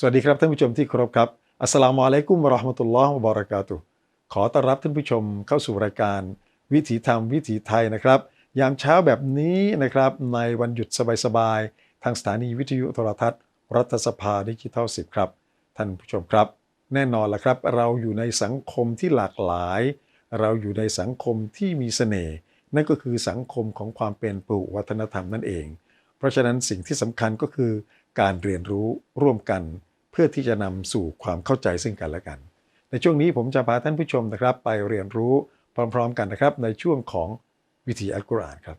สวัสดีครับท่านผู้ชมที่เคารพครับอัสสลามุอะลัยกุมราะห์มะตุลลอฮ์วะบะเรากาตุขอต้อนรับท่านผู้ชมเข้าสู่รายการวิถีธรรมวิถีไทยนะครับยามเช้าแบบนี้นะครับในวันหยุดสบายๆทางสถานีวิทยุโทรทัศน์ รัฐสภาดิจิทัลสิบครับท่านผู้ชมครับ แน่นอนละครับ เราอยู่ในสังคมที่หลากหลาย เราอยู่ในสังคมที่มีเสน่ห์นั่นก็คือสังคมของความเป็นปลูกวัฒนธรรมนั่นเอง เพราะฉะนั้นสิ่งที่สำคัญก็คือการเรียนรู้ร่วมกัน เพื่อที่จะนำสู่ความเข้าใจซึ่งกันและกัน ในช่วงนี้ผมจะพาท่านผู้ชมนะครับ ไปเรียนรู้พร้อมๆกันนะครับ ในช่วงของวิถีอัลกุรอานครับ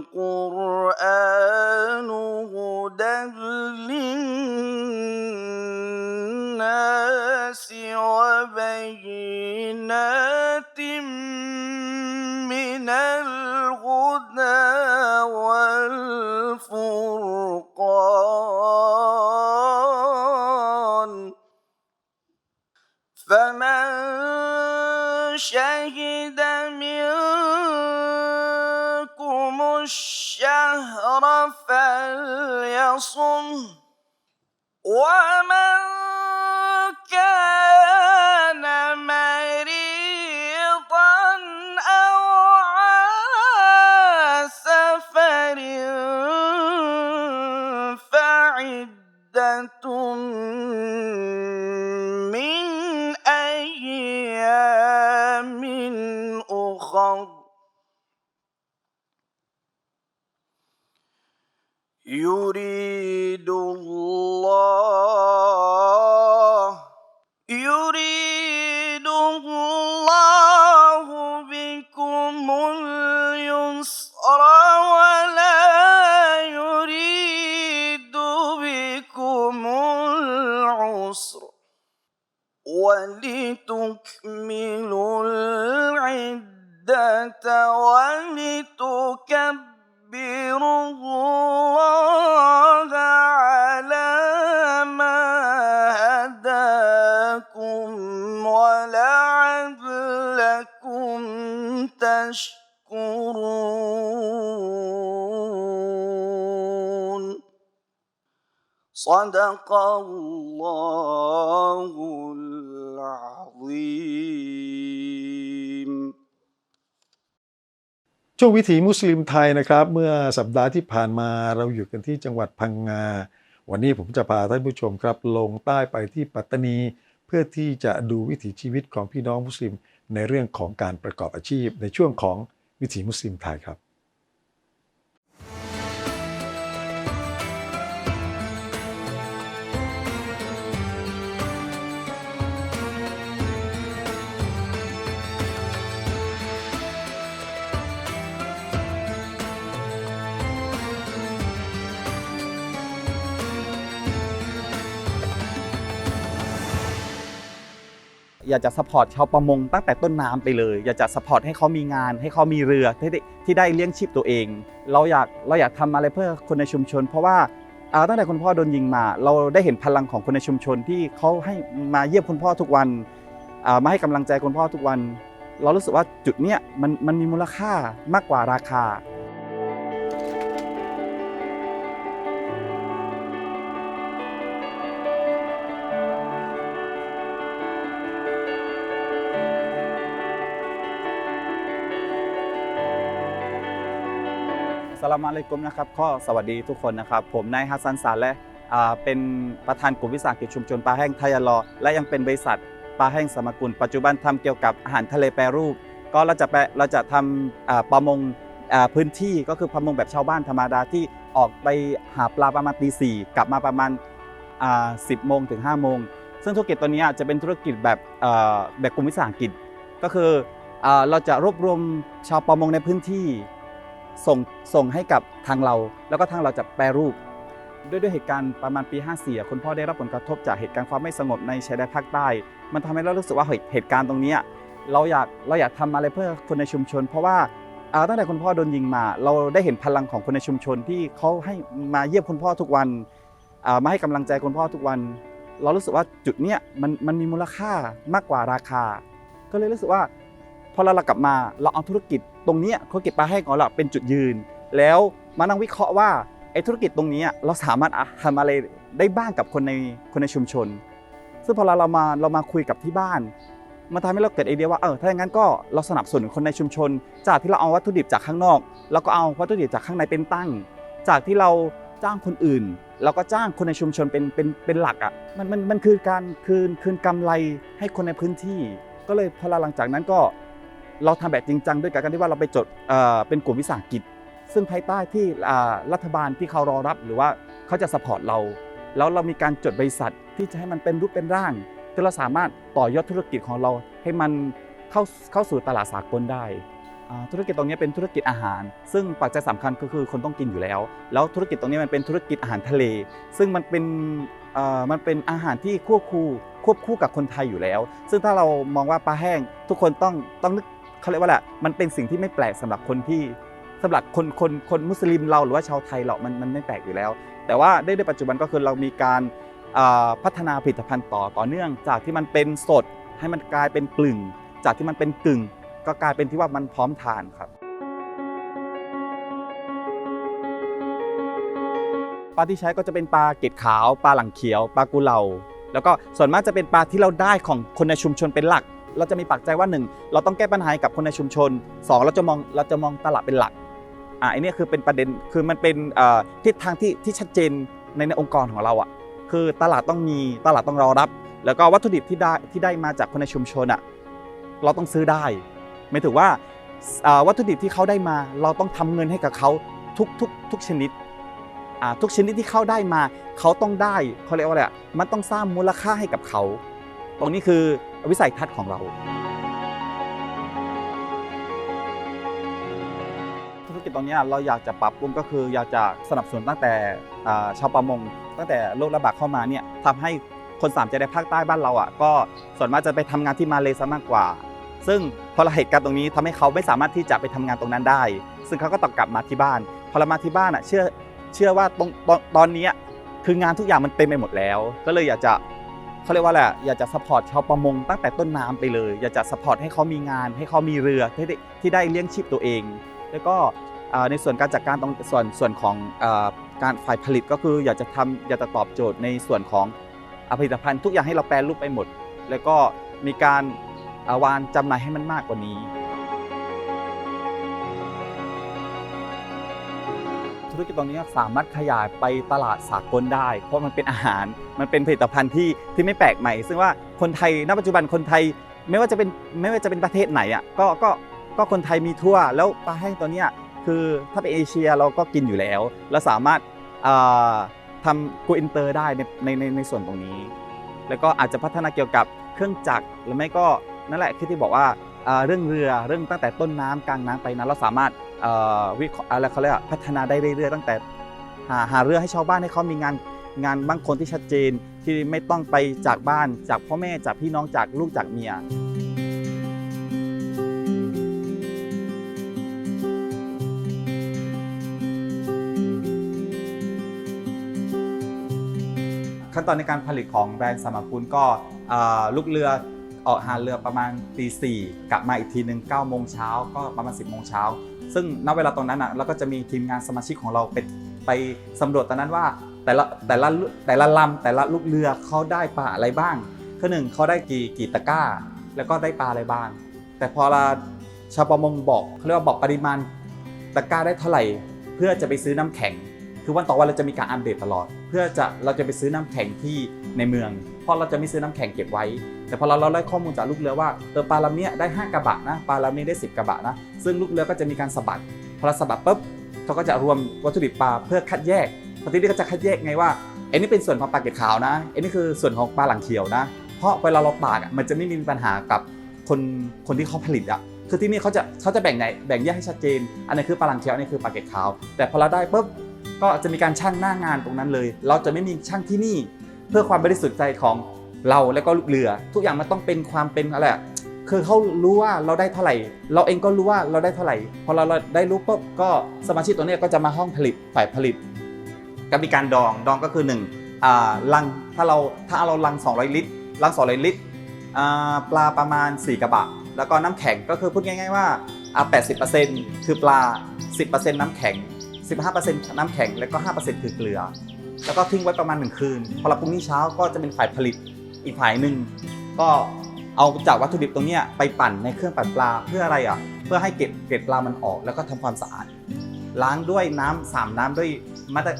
القرآن هدى للناس وبينات من الهدى والفرقان فمن شهد الشهر فليصم ومن ولتكملوا العدة ولتكبروا الله على ما هداكم ولعلكم تشكرون. صدق الله ช่วงวิถีมุสลิมไทยนะครับ เมื่อสัปดาห์ที่ผ่านมาเราอยู่กันที่จังหวัดพังงา วันนี้ผมจะพาท่านผู้ชมครับ ลงใต้ไปที่ปัตตานี เพื่อที่จะดูวิถีชีวิตของพี่น้องมุสลิม ในเรื่องของการประกอบอาชีพในช่วงของวิถีมุสลิมไทยครับ อยากจะสปอร์ตชาวประมงตั้งแต่ต้นน้ำไปเลย อยากจะสปอร์ตให้เขามีงาน ให้เขามีเรือที่ได้ที่ได้เลี้ยงชีพตัวเอง เราอยากเราอยากทำอะไรเพื่อคนในชุมชน เพราะว่าตั้งแต่คุณพ่อโดนยิงมา เราได้เห็นพลังของคนในชุมชนที่เขาให้มาเยี่ยมคุณพ่อทุกวันมาให้กำลังใจคุณพ่อทุกวัน เรารู้สึกว่าจุดเนี้ยมันมันมีมูลค่ามากกว่าราคา สลามอะลัยกุมนะครับก็สวัสดีทุกคนนะครับ ผมนายฮัสซันซาและเป็นประธานกลุ่มวิสาหกิจชุมชนปลาแห้งทยาลอ และยังเป็นบริษัทปลาแห้งสมกุล ปัจจุบันทำเกี่ยวกับอาหารทะเลแปรรูป ก็เราจะแปเราจะทำประมงพื้นที่ก็คือประมงแบบชาวบ้านธรรมดาที่ออกไปหาปลาประมาณตีสี่กลับมาประมาณสิบโมงถึง5้าโมงซึ่งธุรกิจตัวนี้จะเป็นธุรกิจแบบแบบกลุ่มวิสาหกิจก็คือเราจะรวบรวมชาวประมงในพื้นที่ ส่งส่งให้กับทางเรา แล้วก็ทางเราจะแปรรูป ด้วยด้วยเหตุการณ์ประมาณปี 54อ่คุณพ่อได้รับผลกระทบจากเหตุการณ์ความไม่สงบในชายแดนภาคใต้ มันทำให้เรารู้สึกว่าเหตุการณ์ตรงนี้เราอยากเราอยากทำอะไรเพื่อคนในชุมชน เพราะว่าตั้งแต่คุณพ่อโดนยิงมา เราได้เห็นพลังของคนในชุมชนที่เขาให้มาเยี่ยมคุณพ่อทุกวันมาให้กำลังใจคุณพ่อทุกวัน เรารู้สึกว่าจุดเนี้ยมันมันมีมูลค่ามากกว่าราคา ก็เลยรู้สึกว่า พอเรากลับมาเราเอาธุรกิจตรงนี้ธุรกิจปลาแห้งของเราเป็นจุดยืน แล้วมานั่งวิเคราะห์ว่าไอ้ธุรกิจตรงนี้เราสามารถทำอะไรได้บ้างกับคนในคนในชุมชน ซึ่งพอเราเรามาเรามาคุยกับที่บ้านมันทำให้เราเกิดไอเดียว่าเออถ้าอย่างนั้นก็เราสนับสนุนคนในชุมชน จากที่เราเอาวัตถุดิบจากข้างนอกแล้วก็เอาวัตถุดิบจากข้างในเป็นตั้ง จากที่เราจ้างคนอื่นเราก็จ้างคนในชุมชนเป็นเป็นเป็นหลักอะมันมันมันคือการคืนคืนกำไรให้คนในพื้นที่ ก็เลยพอหลังจากนั้นก็ เราทำแบบจริงจังด้วยการที่ว่าเราไปจดเป็นกลุ่มวิสาหกิจ ซึ่งภายใต้ที่รัฐบาลที่เขารอรับหรือว่าเขาจะสปอร์ตเรา แล้วเรามีการจดบริษัทที่จะให้มันเป็นรูปเป็นร่างที่เราสามารถต่อยอดธุรกิจของเราให้มันเข้าเข้าสู่ตลาดสากลได้ธุรกิจตรงนี้เป็นธุรกิจอาหาร ซึ่งปัจจัยสำคัญก็คือคนต้องกินอยู่แล้ว แล้วธุรกิจตรงนี้มันเป็นธุรกิจอาหารทะเล ซึ่งมันเป็นมันเป็นอาหารที่ควบคู่ควบคู่กับคนไทยอยู่แล้ว ซึ่งถ้าเรามองว่าปลาแห้งทุกคนต้องต้องนึก เขาเรียกว่าแหละมันเป็นสิ่งที่ไม่แปลกสำหรับคนที่สำหรับคนคนคนมุสลิมเราหรือว่าชาวไทยเรามันมันไม่แปลกอยู่แล้ว แต่ว่าได้ในปัจจุบันก็คือเรามีการพัฒนาผลิตภัณฑ์ต่อต่อเนื่อง จากที่มันเป็นสดให้มันกลายเป็นกลึง จากที่มันเป็นกึ่ง ก็กลายเป็นที่ว่ามันพร้อมทานครับปลาที่ใช้ก็จะเป็นปลาเกล็ดขาว ปลาหลังเขียว ปลากุเลาแล้วก็ส่วนมากจะเป็นปลาที่เราได้ของคนในชุมชนเป็นหลัก เราจะมีปักใจว่าหนึ่งเราต้องแก้ปัญหาให้กับคนในชุมชนสองเราจะมองเราจะมองตลาดเป็นหลักอ่าไอันนี้คือเป็นประเด็นคือมันเป็นทิศทางที่ที่ชัดเจนในในองค์กรของเราอะคือตลาดต้องมีตลาดต้องรอรับ แล้วก็วัตถุดิบที่ได้ที่ได้มาจากคนในชุมชนอะเราต้องซื้อได้หมายถึงว่าวัตถุดิบที่เขาได้มา เราต้องทำเงินให้กับเขาทุกทุกทุกชนิดอ่าทุกชนิดที่เขาได้มา เขาต้องได้เขาเรียกว่าอะไรมันต้องสร้างมูลค่าให้กับเขา ตรงนี้คือ วิสัยทัศน์ของเรา ธุรกิจตรงนี้เราอยากจะปรับปรุงก็คืออยากจะสนับสนุนตั้งแต่ชาวประมง ตั้งแต่โรคระบาดเข้ามาเนี่ยทำให้คนสามจังหวัดภาคใต้บ้านเราอะก็ส่วนมากจะไปทำงานที่มาเลซะมากกว่า ซึ่งพอเหตุการณ์ตรงนี้ทำให้เขาไม่สามารถที่จะไปทำงานตรงนั้นได้ ซึ่งเขาก็ต้องกลับมาที่บ้านพอเรามาที่บ้านอะเชื่อเชื่อว่าตรงตอนตอนนี้คืองานทุกอย่างมันเต็มไปหมดแล้ว ก็เลยอยากจะ เขาเรียกว่าแหละอยากจะสปอร์ตชาวประมงตั้งแต่ต้นน้ำไปเลย อยากจะสปอร์ตให้เขามีงาน ให้เขามีเรือที่ได้ที่ได้เลี้ยงชีพตัวเอง แล้วก็ในส่วนการจัดการตรงส่วนส่วนของการฝ่ายผลิตก็คืออยากจะทำอยากจะตอบโจทย์ในส่วนของอ่าผลิตภัณฑ์ทุกอย่างให้เราแปลรูปไปหมด แล้วก็มีการอวางจำหน่ายให้มันมากกว่านี้ ธุรกิจตรงนี้สามารถขยายไปตลาดสากลได้ เพราะมันเป็นอาหาร มันเป็นผลิตภัณฑ์ที่ที่ไม่แปลกใหม่ ซึ่งว่าคนไทยณปัจจุบันคนไทยไม่ว่าจะเป็นไม่ว่าจะเป็นประเทศไหนอะก็ก็ก็คนไทยมีทั่ว แล้วปลาแห้งตัวเนี้ยคือถ้าเป็นเอเชียเราก็กินอยู่แล้ว เราสามารถทำกูอินเตอร์ได้ในในในในส่วนตรงนี้ แล้วก็อาจจะพัฒนาเกี่ยวกับเครื่องจักรหรือไม่ก็นั่นแหละคือที่บอกว่าเรื่องเรือเรื่องตั้งแต่ต้นน้ำกลางน้ำไปนั้นเราสามารถ วิเคราะห์อะไรเขาเรียกพัฒนาได้เรื่อยๆตั้งแต่หาหาเรือให้ชาวบ้านให้เขามีงานงานบางคนที่ชัดเจนที่ไม่ต้องไปจากบ้านจากพ่อแม่จากพี่น้องจากลูกจากเมีย ขั้นตอนในการผลิตของแบรนด์สมากุลก็อ่าลูกเรือออกหาเรือประมาณตีสี่กลับมาอีกทีหนึ่ง9โมงเช้าก็ประมาณ 10โมงเช้า ซึ่งณเวลาตรงนั้นอะเราก็จะมีทีมงานสมาชิกของเราไปไปสำรวจตอนนั้นว่าแต่ละแต่ละแต่ละลำแต่ละลูกเรือเขาได้ปลาอะไรบ้างคือหนึ่งเขาได้กี่กี่ตะกร้า แล้วก็ได้ปลาอะไรบ้าง แต่พอเราชาวประมงบอกเขาเรียกว่าบอกปริมาณตะกร้าได้เท่าไหร่ เพื่อจะไปซื้อน้ำแข็ง คือวันต่อวันเราจะมีการอัปเดตตลอด เพื่อจะเราจะไปซื้อน้ำแข็งที่ในเมือง ราะเราจะไม่ซื้อน้ำแข็งเก็บไว้ แต่พอเราเราได้ข้อมูลจากลูกเรือว่าเออปลาลำเนี้ยได้ 5 กระบะนะปลาลำนี้ได้ 10 กระบะนะซึ่งลูกเรือก็จะมีการสะบัดพอเราสะบัดปุ๊บเขาก็จะรวมวัตถุดิบปลาเพื่อคัดแยกพอทีนี้ก็จะคัดแยกไงว่าไอ้นี่เป็นส่วนของปลาเกล็ดขาวนะไอ้นี่คือส่วนของปลาหลังเขียวนะ เพราะเวลาเราตากมันจะไม่มีปัญหากับคนคนที่เขาผลิตอะคือที่นี่เขาจะเขาจะแบ่งไหนแบ่งแยกให้ชัดเจน อันนี้คือปลาหลังเขียวอันนี้คือปลาเกล็ดขาว แต่พอเราได้ปุ๊บก็จะมีการชั่งหน้างานตรงนั้นเลย เราจะไม่มีช่างที่นี่ เพื่อความบริสุทธิ์ใจของเราและก็ลูกเรือ ทุกอย่างมันต้องเป็นความเป็นอะไรอะคือเขารู้ว่าเราได้เท่าไหร่ เราเองก็รู้ว่าเราได้เท่าไหร่พอเราได้รู้ปุ๊บก็สมาชิกตัวนี้ก็จะมาห้องผลิตฝ่ายผลิตก็มีการดองดองก็คือ1อ่าลังถ้าเราถ้าเราลัง 200 ลิตรลัง200ลิตรอ่าปลาประมาณ 4 กระบะ แล้วก็น้ำแข็งก็คือพูดง่ายๆว่าอ่า80%คือปลา 10%น้ำแข็ง 15%น้ำแข็งแล้วก็ 5%คือเกลือ แล้วก็ทิ้งไว้ประมาณ1คืน พอเราพรุ่งนี้เช้าก็จะเป็นฝ่ายผลิตอีกฝ่ายหนึ่งก็เอาจากวัตถุดิบตรงนี้ไปปั่นในเครื่องปั่นปลาเพื่ออะไรอะ เพื่อให้เกล็ดเกล็ดปลามันออก แล้วก็ทำความสะอาด ล้างด้วยน้ำสามน้ำด้วยมาตร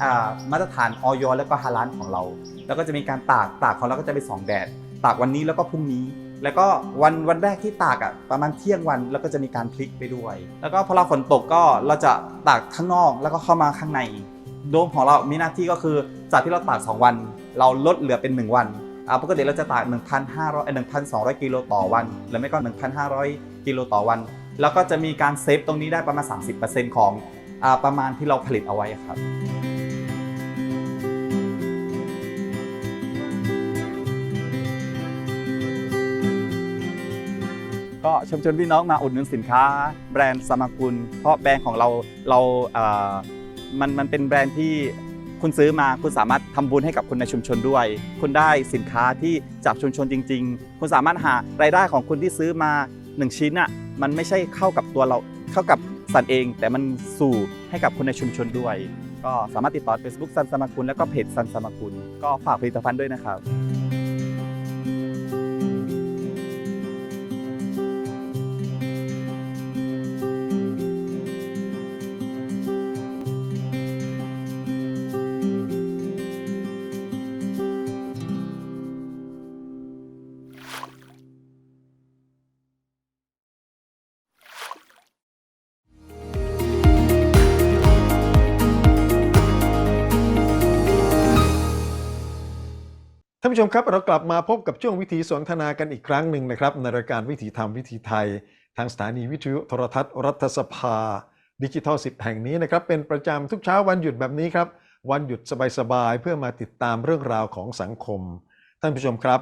มาตรฐานออยแล้วก็ฮาลานของเรา แล้วก็จะมีการตากตากของเราก็จะไปสองแดด ตากวันนี้แล้วก็พรุ่งนี้ แล้วก็วันวันแรกที่ตากอะประมาณเที่ยงวันแล้วก็จะมีการพลิกไปด้วย แล้วก็พอเราฝนตกก็เราจะตากข้างนอกแล้วก็เข้ามาข้างใน โดมของเรามีหน้าที่ก็คือจากที่เราตาก 2 วัน เราลดเหลือเป็น 1 วันอ่าปกติเราจะตาก 1,500เอ่อ1,200 กิโลต่อวัน หรือไม่ก็ 1,500 กิโลต่อวัน แล้วก็จะมีการเซฟตรงนี้ได้ประมาณ 30%ของอ่าประมาณที่เราผลิตเอาไว้ครับก็เชมชวนพี่น้องมาอุดหนุนสินค้า แบรนด์สมากุล เพราะแบรนด์ของเราเราอ่อ มันมันเป็นแบรนด์ที่คุณซื้อมาคุณสามารถทำบุญให้กับคนในชุมชนด้วย คุณได้สินค้าที่จากชุมชนจริง ๆ คุณสามารถหารายได้ของคุณที่ซื้อมา 1 ชิ้นอะมันไม่ใช่เข้ากับตัวเราเข้ากับสันเอง แต่มันสู่ให้กับคนในชุมชนด้วย ก็สามารถติดต่อ Facebook ซันสมากุลแล้วก็เพจซันสมากุลก็ฝากผลิตภัณฑ์ด้วยนะครับ ผู้ชมครับเรากลับมาพบกับช่วงวิถีสนทนากันอีกครั้งหนึ่งนะครับในรายการวิถีธรรมวิถีไทย ทางสถานีวิทยุโทรทัศน์ รัฐสภา ดิจิทัล 10 แห่งนี้นะครับเป็นประจำทุกเช้าวันหยุดแบบนี้ครับ วันหยุดสบายๆเพื่อมาติดตามเรื่องราวของสังคม ท่านผู้ชมครับ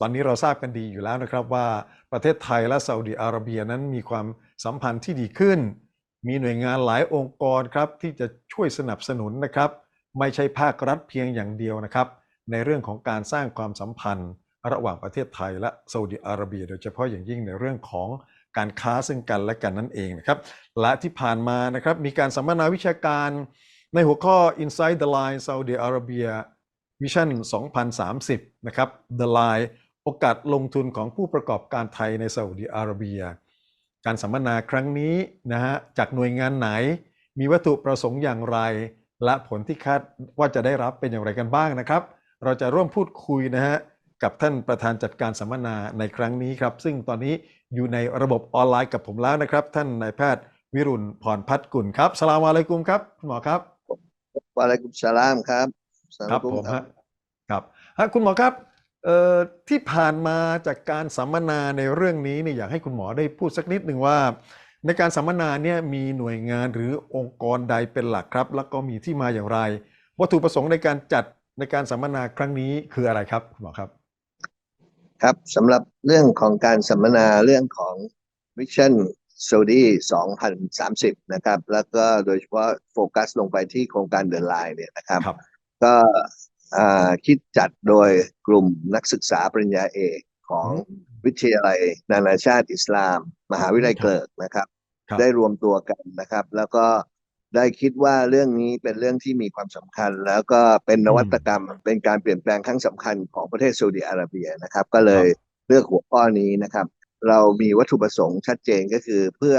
ตอนนี้เราทราบกันดีอยู่แล้วนะครับว่าประเทศไทยและซาอุดิอาระเบียนั้นมีความสัมพันธ์ที่ดีขึ้น มีหน่วยงานหลายองค์กรครับที่จะช่วยสนับสนุนนะครับ ไม่ใช่ภาครัฐเพียงอย่างเดียวนะครับ ในเรื่องของการสร้างความสัมพันธ์ ระหว่างประเทศไทยและซาอุดิอาระเบีย โดยเฉพาะอย่างยิ่งในเรื่องของการค้าซึ่งกันและกันนั่นเองนะครับและที่ผ่านมานะครับมีการสัมมนาวิชาการในหัวข้อ Inside the Line Saudi Arabia Vision 2030 นะครับ The Line โอกาสลงทุนของผู้ประกอบการไทยในซาอุดิอาระเบีย การสัมมนาครั้งนี้นะฮะจากหน่วยงานไหน มีวัตถุประสงค์อย่างไร และผลที่คาดว่าจะได้รับเป็นอย่างไรกันบ้างนะครับ เราจะร่วมพูดคุยนะฮะกับท่านประธานจัดการสัมมนาในครั้งนี้ครับ ซึ่งตอนนี้อยู่ในระบบออนไลน์กับผมแล้วนะครับ ท่านนายแพทย์วิรุณพรพัฒน์กุลครับสลามอะลัยกุมครับคุณหมอครับวะอะลัยกุมสลามครับสลามครับกุผมฮะครับฮะคุณหมอครับเอ่อที่ผ่านมาจากการสัมมนาในเรื่องนี้เนี่ยอยากให้คุณหมอได้พูดสักนิดหนึ่งว่า ในการสัมมนาเนี่ยมีหน่วยงานหรือองค์กรใดเป็นหลักครับ แล้วก็มีที่มาอย่างไร วัตถุประสงค์ในการจัด ในการสัมมนาครั้งนี้คืออะไรครับคุณหมอครับ ครับสำหรับเรื่องของการสัมมนาเรื่องของ Vision Saudi 2030 นะครับ แล้วก็โดยเฉพาะโฟกัสลงไปที่โครงการเดินไลน์เนี่ยนะครับครับก็อ่าคิดจัดโดยกลุ่มนักศึกษาปริญญาเอกของวิทยาลัยนานาชาติอิสลาม มหาวิทยาลัยเกลิกนะครับครับ ได้รวมตัวกันนะครับ แล้วก็ ได้คิดว่าเรื่องนี้เป็นเรื่องที่มีความสำคัญ แล้วก็เป็นนวัตกรรมเป็นการเปลี่ยนแปลงครั้งสำคัญของประเทศซาอุดิอาระเบียนะครับ ก็เลยเลือกหัวข้อนี้นะครับ เรามีวัตถุประสงค์ชัดเจนก็คือเพื่อ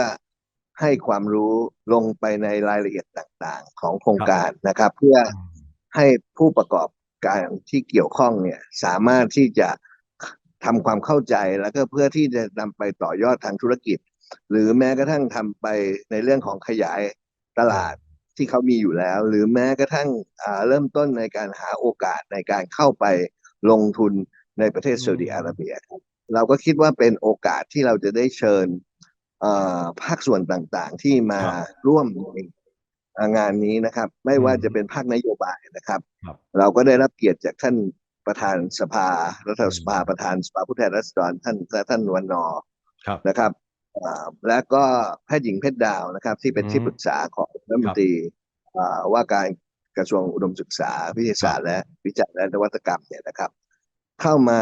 ให้ความรู้ลงไปในรายละเอียดต่างๆ ของโครงการนะครับ เพื่อให้ผู้ประกอบการที่เกี่ยวข้องเนี่ยสามารถที่จะทำความเข้าใจแล้วก็เพื่อที่จะนำไปต่อยอดทางธุรกิจ หรือแม้กระทั่งทำไปในเรื่องของขยาย ตลาดที่เขามีอยู่แล้ว หรือแม้กระทั่งอ่าเริ่มต้นในการหาโอกาสในการเข้าไปลงทุนในประเทศอืมซาอุดิอาระเบียครับเราก็คิดว่าเป็นโอกาสที่เราจะได้เชิญเอ่อภาคส่วนต่างๆ ที่มาครับร่วมในอ่างานนี้นะครับ ไม่ว่าอืมจะเป็นภาคนโยบายนะครับครับ เราก็ได้รับเกียรติจากท่านประธานสภา รัฐสภาอืมประธานสภาผู้แทนราษฎรท่านท่านวันนอร์ครับนะครับอ่า และก็แพทย์หญิงเพชรดาวนะครับ ที่เป็นอืมที่ปรึกษาของรัฐมนตรีอ่าว่าการกระทรวงอุดมศึกษา วิทยาศาสตร์และวิจัยและนวัตกรรมเนี่ยนะครับ เข้ามา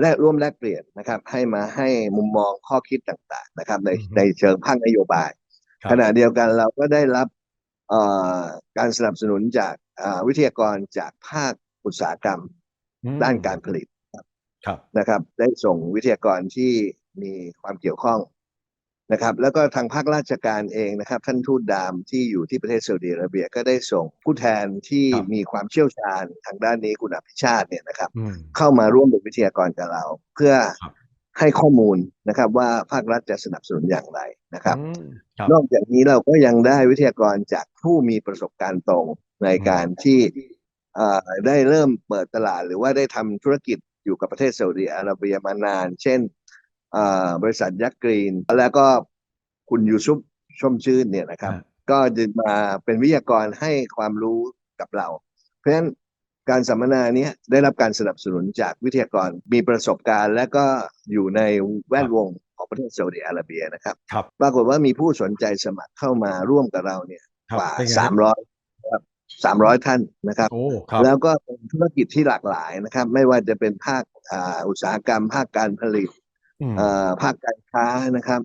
แลกร่วมแลกเปลี่ยนนะครับ ให้มาให้มุมมองข้อคิดต่างๆนะครับ ในอือฮึในเชิงภาคนโยบายครับขณะเดียวกันเราก็ได้รับเอ่อการสนับสนุนจากอ่าวิทยากรจากภาคอุตสาหกรรมอืมด้านการผลิตครับนะครับ ได้ส่งวิทยากรที่มีความเกี่ยวข้อง นะครับแล้วก็ทางภาคราชการเองนะครับ ท่านทูตดามที่อยู่ที่ประเทศซาอุดิอาระเบียก็ได้ส่งผู้แทนที่ครับมีความเชี่ยวชาญทางด้านนี้คุณอภิชาติเนี่ยนะครับอืมเข้ามาร่วมเป็นวิทยากรกับเรา เพื่อครับให้ข้อมูลนะครับว่าภาครัฐจะสนับสนุนอย่างไรนะครับอืมครับ นอกจากนี้เราก็ยังได้วิทยากรจากผู้มีประสบการณ์ตรงในการที่เอ่อได้เริ่มเปิดตลาด หรือว่าได้ทำธุรกิจอยู่กับประเทศซาอุดิอาระเบียมานาน เช่นเอ่อ บริษัทยักษ์กรีน แล้วก็คุณยูซุปชมชื่นเนี่ยนะครับฮะก็จะมาเป็นวิทยากรให้ความรู้กับเรา เพราะฉะนั้นการสัมมนาเนี้ยได้รับการสนับสนุนจากวิทยากรมีประสบการณ์ และก็อยู่ในแวดวงของประเทศซาอุดิอาระเบียนะครับครับ ปรากฏว่ามีผู้สนใจสมัครเข้ามาร่วมกับเราเนี่ยครับกว่าเป็นไงสามร้อยครับสามร้อยท่านนะครับโอ้ครับ แล้วก็เป็นธุรกิจที่หลากหลายนะครับ ไม่ว่าจะเป็นภาคอ่าอุตสาหกรรม ภาคการผลิตอืมอ่า ภาคการค้านะครับ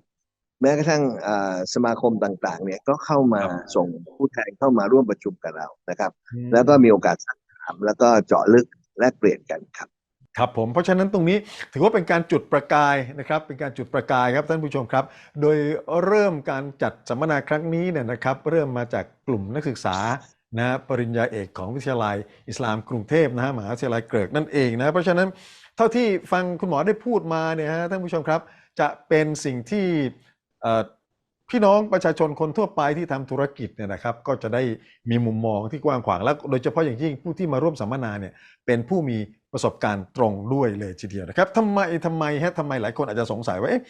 แม้กระทั่งอ่าสมาคมต่างๆ เนี่ยก็เข้ามาครับส่งผู้แทนเข้ามาร่วมประชุมกับเรานะครับอืแล้วก็มีโอกาสสักถามแล้วก็เจาะลึกแลกเปลี่ยนกันครับครับผมเพราะฉะนั้นตรงนี้ถือว่าเป็นการจุดประกายนะครับเป็นการจุดประกายครับท่านผู้ชมครับ โดยเริ่มการจัดสัมมนาครั้งนี้เนี่ยนะครับ เริ่มมาจากกลุ่มนักศึกษานะฮะปริญญาเอกของวิทยาลัยอิสลามกรุงเทพนะฮะมหาวิทยาลัยเกริกนั่นเองนะเพราะฉะนั้นเท่าที่ฟังคุณหมอได้พูดมาเนี่ยฮะท่านผู้ชมครับ จะเป็นสิ่งที่พี่น้องประชาชนคนทั่วไปที่ทำธุรกิจเนี่ยนะครับ ก็จะได้มีมุมมองที่กว้างขวางและโดยเฉพาะอย่างยิ่งผู้ที่มาร่วมสัมมนาเนี่ยเป็นผู้มีประสบการณ์ตรงด้วยเลยทีเดียวนะครับทำไมทำไมฮะทำไมหลายคนอาจจะสงสัยว่าเอ๊ะ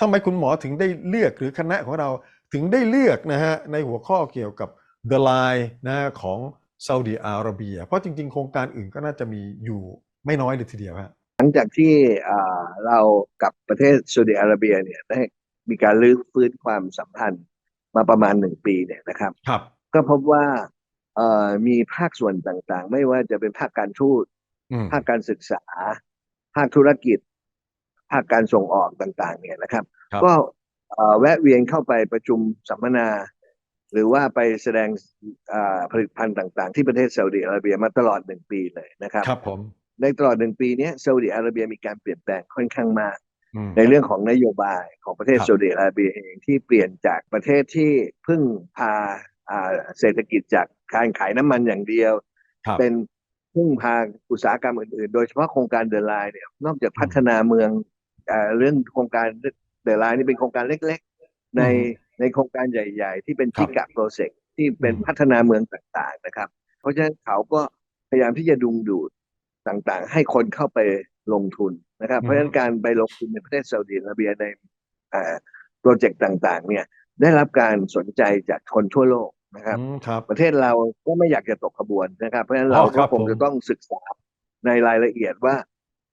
ทำไมคุณหมอถึงได้เลือกหรือคณะของเราถึงได้เลือกนะฮะในหัวข้อเกี่ยวกับ The Line นะของซาอุดีอาระเบีย เพราะจริงๆ โครงการอื่นก็น่าจะมีอยู่ไม่น้อยเลยทีเดียวฮะหลั งจากที่อ่าเรากับประเทศซาอุดิอาระเบียเนี่ยได้มีการรื้อฟื้นความสัมพันธ์มาประมาณหนึ่งปีเนี่ยนะครับครับ ก็พบว่าเอ่อมีภาคส่วนต่างๆ ไม่ว่าจะเป็นภาคการทูตอืมภาคการศึกษา ภาคธุรกิจ ภาคการส่งออกต่าง ๆ เนี่ยนะครับครับก็เอ่อแวะเวียนเข้าไปประชุมสัมมนา หรือว่าไปแสดงอ่าผลิตภัณฑ์ต่าง ๆ ที่ประเทศซาอุดิอาระเบียมาตลอดหนึ่งปีเลยนะครับ ครับผม ในตลอดหนึ่งปีเนี้ยซาอุดิอาระเบียมีการเปลี่ยนแปลงค่อนข้างมากอืมในเรื่องของนโยบายของประเทศครับซาอุดิอาระเบียเองที่เปลี่ยนจากประเทศที่พึ่งพาอ่าเศรษฐกิจจากการขายน้ำมันอย่างเดียวครับเป็นพึ่งพาอุตสาหกรรมอื่นๆ โดยเฉพาะโครงการเดลไลน์เนี่ยนอกจากพัฒนาเมืองอ่าเรื่องโครงการเดลไลน์นี่เป็นโครงการเล็กๆ ในอืมในโครงการใหญ่ ๆ ที่เป็นครัพิบกะโปรเจกต์ที่เป็นอืมพัฒนาเมืองต่างๆนะครับ เพราะฉะนั้นเขาก็พยายามที่จะดึงดูด ต่างๆ ให้คนเข้าไปลงทุนนะครับอืมเพราะฉะนั้นการไปลงทุนในประเทศซาอุดิอาระเบียในอ่าโปรเจกต์ต่างๆ เนี่ยได้รับการสนใจจากคนทั่วโลกนะครับอืมครับประเทศเราก็ไม่อยากจะตกขบวนนะครับ เพราะฉะนั้นเราอ๋อคก็รับคงผมจะต้องศึกษาในรายละเอียดว่า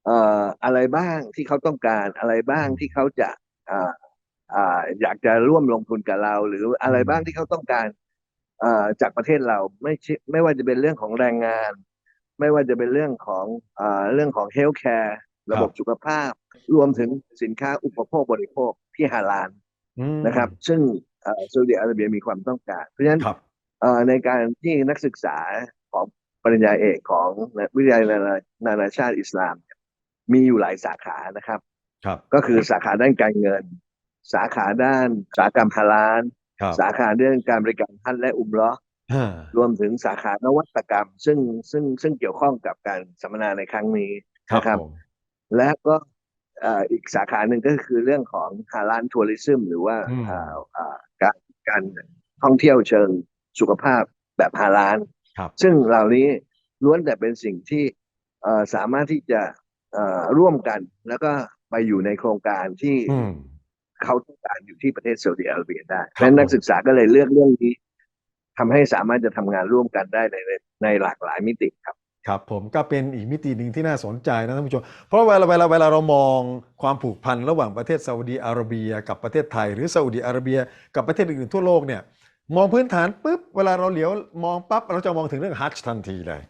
เอ่ออะไรบ้างที่เขาต้องการอะไรบ้างที่เขาจะอ่าอ่าอยากจะร่วมลงทุนกับเรา หรืออะไรบ้างที่เขาต้องการเอ่อจากประเทศเราไม่ใช่ไม่ว่าจะเป็นเรื่องของแรงงาน ไม่ว่าจะเป็นเรื่องของอ่าเรื่องของเฮลท์แคร์ระบบสุขภาพ รวมถึงสินค้าอุปโภคบริโภคที่ฮาลาลอืมนะครับ ซึ่งเอ่อซาอุดิอาระเบียมีความต้องการ เพราะฉะนั้นครับเอ่อในการที่นักศึกษาของปริญญาเอกของวิทยาลัยนานานานาชาติอิสลามเนี่ยมีอยู่หลายสาขานะครับครับ ก็คือสาขาด้านการเงิน สาขาด้านอุตสาหกรรมฮาลาลครับสาขาเรื่องการบริการท่านและอุมเรอห์อ่า รวมถึงสาขานวัตกรรม ซึ่งซึ่งซึ่งเกี่ยวข้องกับการสัมมนาในครั้งนี้ครับนะครับผมและก็เอ่ออีกสาขาหนึ่งก็คือเรื่องของฮาลาลทัวริซึมหรือว่าอืมเอ่อเอ่อการการท่องเที่ยวเชิงสุขภาพแบบฮาลาลครับซึ่งเหล่านี้ล้วนแต่เป็นสิ่งที่เอ่อสามารถที่จะเอ่อร่วมกัน แล้วก็ไปอยู่ในโครงการที่อืมเขาต้องการอยู่ที่ประเทศซาอุดิอาระเบียได้ครับเพราะฉะนั้นนักผมศึกษาก็เลยเลือกเรื่องนี้ ทำให้สามารถจะทำงานร่วมกันได้ในในหลากหลายมิติครับครับผมก็เป็นอีกมิติหนึ่งที่น่าสนใจนะท่านผู้ชม เพราะเวลาเวลาเวลาเรามองความผูกพันระหว่างประเทศซาอุดีอาระเบีย กับประเทศไทย หรือซาอุดีอาระเบีย กับประเทศอื่นๆทั่วโลกเนี่ยมองพื้นฐานปุ๊บเวลาเราเหลียวมองปั๊บเราจะมองถึงเรื่องฮัจญ์ทันทีเลย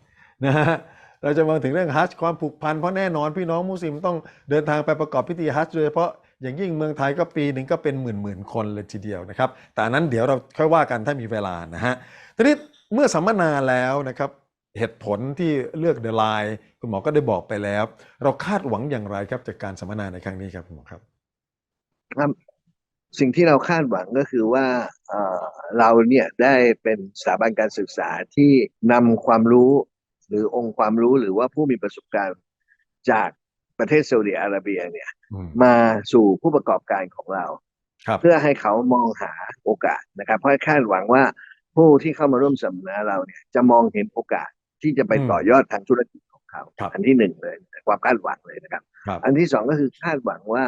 นะฮะเราจะมองถึงเรื่องฮัจญ์ความผูกพันเพราะแน่นอนพี่น้องมุสลิมต้องเดินทางไปประกอบพิธีฮัจญ์โดยเฉพาะ อย่างยิ่งเมืองไทยก็ปีหนึ่งก็เป็นหมื่นหมื่นคนเลยทีเดียวนะครับ แต่อันนั้นเดี๋ยวเราค่อยว่ากันถ้ามีเวลานะฮะทีนี้เมื่อสัมมนาแล้วนะครับเหตุผลที่เลือกเดอะไลน์คุณหมอก็ได้บอกไปแล้ว เราคาดหวังอย่างไรครับจากการสัมมนาในครั้งนี้ครับคุณหมอครับครับสิ่งที่เราคาดหวังก็คือว่าเราเนี่ยได้เป็นสถาบันการศึกษาที่นำความรู้หรือองค์ความรู้หรือว่าผู้มีประสบการณ์จากประเทศซาอุดิอาระเบียเนี่ย มมาสู่ผู้ประกอบการของเราครับเพื่อให้เขามองหาโอกาสนะครับ เพราะคาดหวังว่าผู้ที่เข้ามาร่วมสัมมนาเราเนี่ยจะมองเห็นโอกาสที่จะไปอืมต่อยอดทางธุรกิจของเขาครับอันที่หนึ่งเลยความคาดหวังเลยนะครับครับอันที่สองก็คือคาดหวังว่า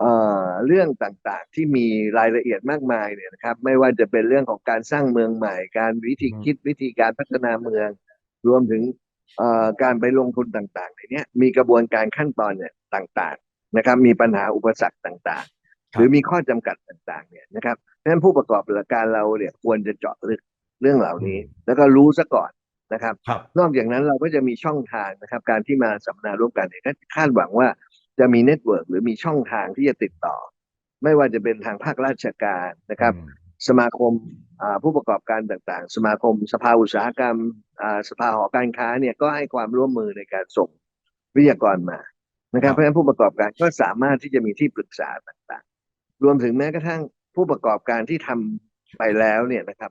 เอ่อเรื่องต่างๆที่มีรายละเอียดมากมายเนี่ยนะครับ ไม่ว่าจะเป็นเรื่องของการสร้างเมืองใหม่ การวิธีอืมคิดวิธีการพัฒนาเมือง รวมถึงเอ่อการไปลงทุนต่างๆในเนี้ยมีกระบวนการขั้นตอนเนี่ยต่างๆ นะครับมีปัญหาอุปสรรคต่างๆ หรือมีข้อจำกัดต่างๆเนี่ยนะครับเพราะฉะนั้นผู้ประกอบการเราเนี่ยควรจะเจาะลึกเรื่องเหล่านี้ แล้วก็รู้ซะก่อนนะครับครับนอกจากนั้นเราก็จะมีช่องทางนะครับ การที่มาสัมมนาร่วมกันเนี่ยก็คาดหวังว่าจะมีเน็ตเวิร์กหรือมีช่องทางที่จะติดต่อ ไม่ว่าจะเป็นทางภาคราชการนะครับอืมสมาคมอ่าผู้ประกอบการต่างๆ สมาคมสภาอุตสาหกรรมอ่าสภาหอการค้าเนี่ยก็ให้ความร่วมมือในการส่งวิทยากรมา นะครับเพราะฉะนั้นผู้ประกอบการก็สามารถที่จะมีที่ปรึกษาต่างๆ รวมถึงแม้กระทั่งผู้ประกอบการที่ทำไปแล้วเนี่ยนะครับ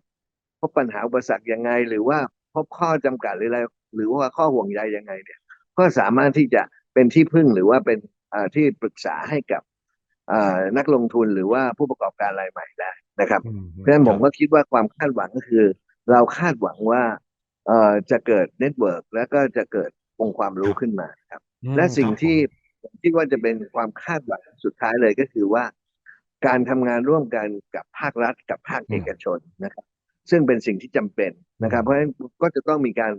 พบปัญหาอุปสรรคยังไง หรือว่าพบข้อจำกัดหรืออะไรหรือว่าข้อห่วงใยยังไงเนี่ย ก็สามารถที่จะเป็นที่พึ่งหรือว่าเป็นอ่าที่ปรึกษาให้กับอ่านักลงทุนหรือว่าผู้ประกอบการรายใหม่ได้นะครับอืมเพราะฉะนั้นผมก็คิดว่าความคาดหวังก็คือ เราคาดหวังว่าเอ่อจะเกิดเน็ตเวิร์กแล้วก็จะเกิดองค์ความรู้ขึ้นมาครับอืม และสิ่งครับที่ผมคิดว่าจะเป็นความคาดหวังสุดท้ายเลยก็คือว่า การทำงานร่วมกันกับภาครัฐกับภาคเอกชนนะครับ ซึ่งเป็นสิ่งที่จำเป็นนะครับ เพราะฉะนั้นก็จะต้องมีการ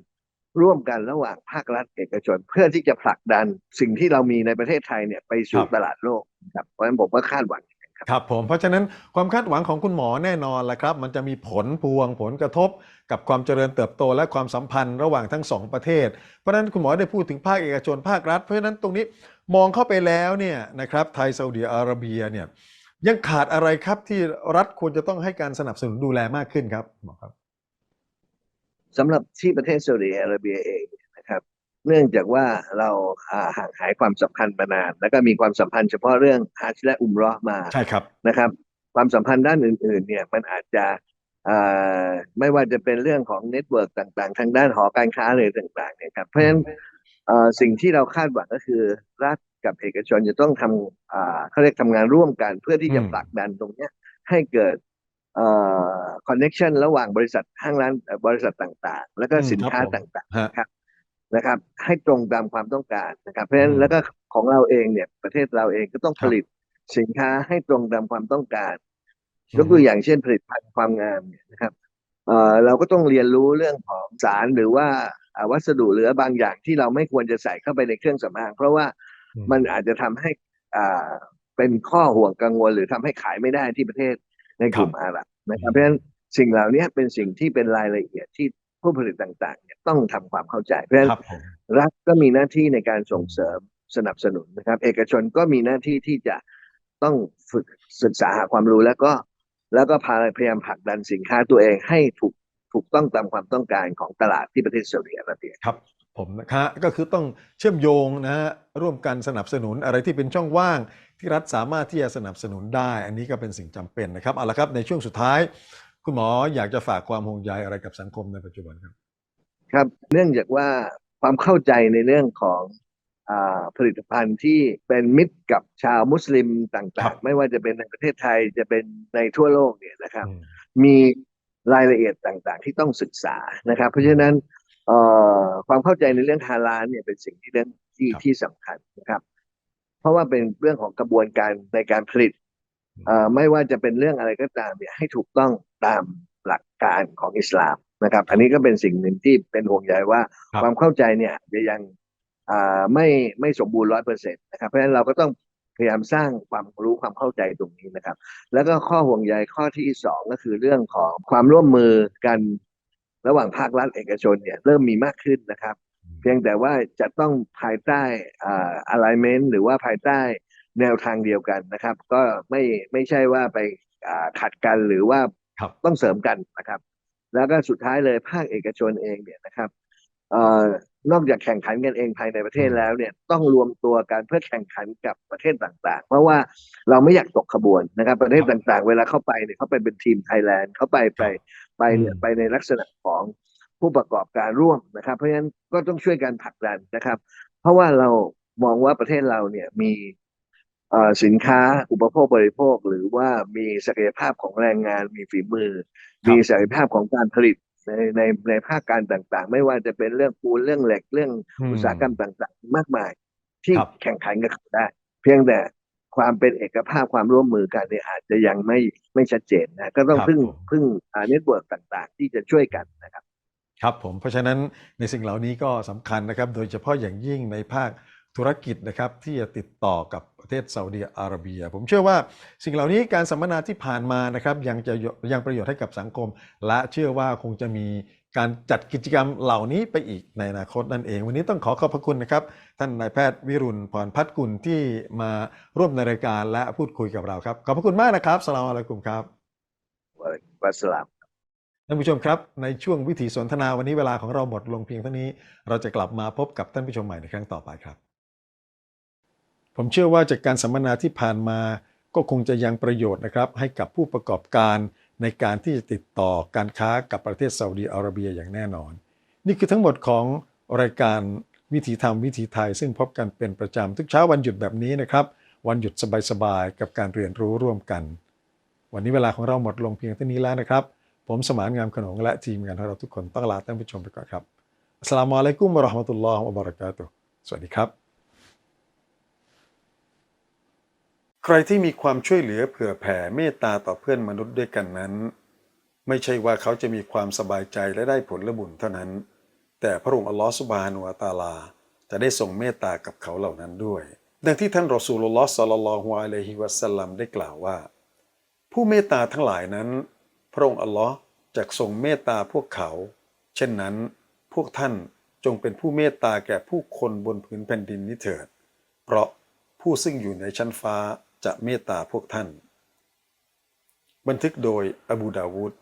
ร่วมกันระหว่างภาครัฐเอกชน เพื่อที่จะผลักดันสิ่งที่เรามีในประเทศไทยเนี่ยไปสู่ตลาดโลกนะครับเพราะฉะนั้นผมก็คาดหวังอย่างนั้น ครับครับผมเพราะฉะนั้นความคาดหวังของคุณหมอแน่นอนแหละครับ มันจะมีผลพวงผลกระทบ กับความเจริญเติบโตและความสัมพันธ์ระหว่างทั้งสองประเทศ เพราะฉะนั้นคุณหมอได้พูดถึงภาคเอกชนภาครัฐ เพราะฉะนั้นตรงนี้มองเข้าไปแล้วเนี่ยนะครับไทยซาอุดิอาระเบียเนี่ยยังขาดอะไรครับที่รัฐควรจะต้องให้การสนับสนุนดูแลมากขึ้นครับหมอครับสำหรับที่ประเทศซาอุดิอาระเบียเอง เนี่ยนะครับเนื่องจากว่าเราอ่าห่างหายความสัมพันธ์มานาน แล้วก็มีความสัมพันธ์เฉพาะเรื่องฮัจญ์และอุมเราะห์มาใช่ครับนะครับ ความสัมพันธ์ด้านอื่น ๆ เนี่ยมันอาจจะอ่าไม่ว่าจะเป็นเรื่องของเน็ตเวิร์กต่าง ๆ ทางด้านหอการค้าอะไรต่าง ๆ เนี่ยครับเพราะฉะนั้นเอ่อสิ่งที่เราคาดหวังก็คือรัฐกับเอกชนจะต้องทำอ่าเขาเรียกทำงานร่วมกันเพื่อที่จะอืมผลักดันตรงเนี้ยให้เกิดเอ่อคอนเน็ชันระหว่างบริษัทห้างร้านเอ่อบริษัทต่างๆ แล้วก็สินค้าต่างๆฮะนะครับ นะครับ ให้ตรงตามความต้องการนะครับ เพราะฉะนั้นอืมแล้วก็ของเราเองเนี่ยประเทศเราเองก็ต้องคผรับลิตสินค้าให้ตรงตามความต้องการยกตัวอย่างเช่นผลิตภัณฑ์ความงามเนี่ยนะครับเอ่อเราก็ต้องเรียนรู้เรื่องของสารหรือว่าอ่าวัสดุเหลือบางอย่างที่เราไม่ควรจะใส่เข้าไปในเครื่องสำอางเพราะว่าอืมมันอาจจะทำให้อ่าเป็นข้อห่วงกังวล หรือทำให้ขายไม่ได้ที่ประเทศในกลุ่มอาหรับนะครับเพราะฉะนั้นสิ่งเหล่านี้เป็นสิ่งที่เป็นรายละเอียดที่ ผู้ผลิตต่างๆเนี่ยต้องทำความเข้าใจ เพราะฉะนั้นครับผมรัฐก็มีหน้าที่ในการส่งเสริมสนับสนุนนะครับ เอกชนก็มีหน้าที่ที่จะต้องฝึกศึกษาหาความรู้แล้วก็แล้วก็พาพยายามผลักดันสินค้าตัวเองให้ถูกถูกต้องตามความต้องการของตลาดที่ประเทศซาอุดิอาระเบียครับผมนะครับก็คือต้องเชื่อมโยงนะฮะร่วมกันสนับสนุนอะไรที่เป็นช่องว่าง ที่รัฐสามารถที่จะสนับสนุนได้ อันนี้ก็เป็นสิ่งจำเป็นนะครับเอาละครับในช่วงสุดท้าย คุณหมออยากจะฝากความห่วงใยอะไรกับสังคมในปัจจุบันครับ ครับ เนื่องจากว่าความเข้าใจในเรื่องของอาผลิตภัณฑ์ที่เป็นมิตรกับชาวมุสลิมตครั่างบๆไม่ว่าจะเป็นในประเทศไทยจะเป็นในทั่วโลกเนี่ยนะครับอืมมีรายละเอียดต่างๆ ที่ต้องศึกษานะครับ เพราะฉะนั้นเอ่อความเข้าใจในเรื่องฮาลาลเนี่ยเป็นสิ่งที่เรื่องที่ครับที่สำคัญนะครับ เพราะว่าเป็นเรื่องของกระบวนการในการผลิตเอ่อ ไม่ว่าจะเป็นเรื่องอะไรก็ตามเนี่ยให้ถูกต้องตามหลักการของอิสลามนะครับ อันนี้ก็เป็นสิ่งหนึ่งที่เป็นห่วงใยว่าครับความเข้าใจเนี่ยจะยังอ่าไม่ไม่สมบูรณ์ร้อยเปอร์เซ็นต์นะครับเพราะฉะนั้นเราก็ต้องพยายามสร้างความรู้ความเข้าใจตรงนี้นะครับ แล้วก็ข้อห่วงใยข้อที่สองก็คือเรื่องของความร่วมมือกันระหว่างภาครัฐเอกชนเนี่ยเริ่มมีมากขึ้นนะครับ เพียงแต่ว่าจะต้องภายใต้อ่า alignment หรือว่าภายใต้ แนวทางเดียวกันนะครับ ก็ไม่ไม่ใช่ว่าไปอ่าขัดกันหรือว่าครับต้องเสริมกันนะครับ แล้วก็สุดท้ายเลยภาคเอกชนเองเนี่ยนะครับเอ่อนอกจากแข่งขันกันเองภายในประเทศแล้วเนี่ยต้องรวมตัวกันเพื่อแข่งขันกับประเทศต่างๆ เพราะว่าเราไม่อยากตกขบวนนะครับ ประเทศต่างๆ เวลาเข้าไปเนี่ยเขาไปเป็นทีมไทยแลนด์เขาไปไปไปเนี่ยอืมไปในลักษณะของผู้ประกอบการร่วมนะครับ เพราะฉะนั้นก็ต้องช่วยกันผลักดันนะครับ เพราะว่าเรามองว่าประเทศเราเนี่ยมีเอ่อ สินค้าอุปโภคบริโภค หรือว่ามีศักยภาพของแรงงานมีฝีมือครับมีศักยภาพของการผลิตในในในภาคการต่างๆ ไม่ว่าจะเป็นเรื่องปูนเรื่องเหล็กเรื่องอืมอุตสาหกรรมต่างๆ มากมาย ที่ครับแข่งขันกันเขาได้ เพียงแต่ความเป็นเอกภาพความร่วมมือกันเนี่ยอาจจะยังไม่ไม่ชัดเจนนะก็ต้องครับพึ่งผมพึ่งเน็ตเวิร์กต่างๆ ที่จะช่วยกันนะครับ ครับผมเพราะฉะนั้นในสิ่งเหล่านี้ก็สำคัญนะครับ โดยเฉพาะอย่างยิ่งในภาค ธุรกิจนะครับที่จะติดต่อกับประเทศซาอุดิอาระเบีย ผมเชื่อว่าสิ่งเหล่านี้การสัมมนาที่ผ่านมานะครับยังจะยังประโยชน์ให้กับสังคม และเชื่อว่าคงจะมีการจัดกิจกรรมเหล่านี้ไปอีกในอนาคตนั่นเอง วันนี้ต้องขอขอบพระคุณนะครับ ท่านนายแพทย์วิรุณพรพัฒกุลที่มาร่วมในรายการและพูดคุยกับเราครับ ขอบพระคุณมากนะครับสลามอะลัยกุมครับวัสสลามท่านผู้ชมครับในช่วงวิถีสนทนาวันนี้เวลาของเราหมดลงเพียงเท่านี้ เราจะกลับมาพบกับท่านผู้ชมใหม่ในครั้งต่อไปครับ ผมเชื่อว่าจากการสัมมนาที่ผ่านมา ก็คงจะยังประโยชน์นะครับ ให้กับผู้ประกอบการในการที่จะติดต่อการค้ากับประเทศซาอุดีอาระเบียอย่างแน่นอน นี่คือทั้งหมดของรายการวิถีธรรมวิถีไทย ซึ่งพบกันเป็นประจำทุกเช้าวันหยุดแบบนี้นะครับ วันหยุดสบายๆกับการเรียนรู้ร่วมกัน วันนี้เวลาของเราหมดลงเพียงเท่านี้แล้วนะครับ ผมสมานงามขนงและทีมงานของเราทุกคนต้องลาท่านผู้ชมไปก่อนครับอัสลามุอะลัยกุมวะราะห์มะตุลลอฮ์วะบะเราะกาตุฮ์สวัสดีครับ ใครที่มีความช่วยเหลือเผื่อแผ่เมตตาต่อเพื่อนมนุษย์ด้วยกันนั้น ไม่ใช่ว่าเขาจะมีความสบายใจและได้ผลละบุญเท่านั้น แต่พระองค์อัลลอฮฺสุบฮานุวะตาลา จะได้ทรงเมตตากับเขาเหล่านั้นด้วย ดังที่ท่านรอซูลลลอฮ์ศ็อลลัลลอฮุอะลัยฮิวะสัลลัมได้กล่าวว่า ผู้เมตตาทั้งหลายนั้น พระองค์อัลลอฮ์จะทรงเมตตาพวกเขา เช่นนั้น พวกท่านจงเป็นผู้เมตตาแก่ผู้คนบนพื้นแผ่นดินนี้เถิด เพราะผู้ซึ่งอยู่ในชั้นฟ้า จะเมตตาพวกท่าน บันทึกโดยอบูดาวูด